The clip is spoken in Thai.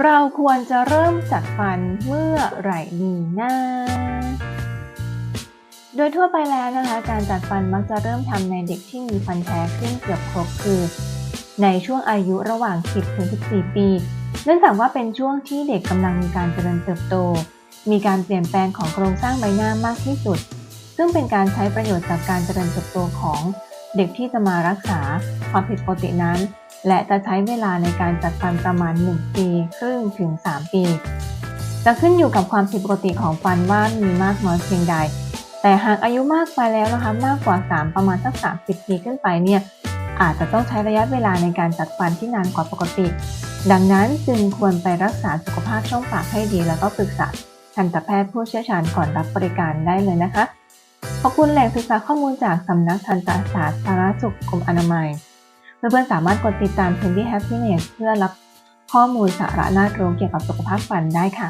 เราควรจะเริ่มจัดฟันเมื่อไหร่ดีนะโดยทั่วไปแล้วนะคะ การจัดฟันมักจะเริ่มทำในเด็กที่มีฟันแท้ขึ้นเกือบครบคือ ในช่วงอายุระหว่าง 10 ถึง 14 ปี เนื่องจากว่าเป็นช่วงที่เด็กกำลังมีการเจริญเติบโต มีการเปลี่ยนแปลงของโครงสร้างใบหน้ามากที่สุด ซึ่งเป็นการใช้ประโยชน์จากการเจริญเติบโตของเด็กที่จะมารักษาความผิดปกตินั้น และจะใช้เวลาในการจัดฟันประมาณ 1 ปีครึ่งถึง 3 ปี จะขึ้นอยู่กับความผิดปกติของฟันว่ามีมากน้อยเพียงใด แต่หากอายุมากไปแล้วนะคะมากกว่า 3 ประมาณสัก 30 ปีขึ้นไปเนี่ยอาจจะต้องใช้ระยะเวลาในการจัดฟันที่นานกว่าปกติ ดังนั้นจึงควรไปรักษาสุขภาพช่องปากให้ดี แล้วก็ปรึกษาทันตแพทย์ผู้เชี่ยวชาญก่อนรับบริการได้เลยนะคะ ขอบคุณแหล่งศึกษาข้อมูลจากสำนักทันตศาสตร์สารสุขกรมอนามัย เพื่อนๆสามารถกดติดตาม Trendy Happiness เพื่อรับข้อมูลสาระน่ารู้เกี่ยวกับสุขภาพฟันได้ค่ะ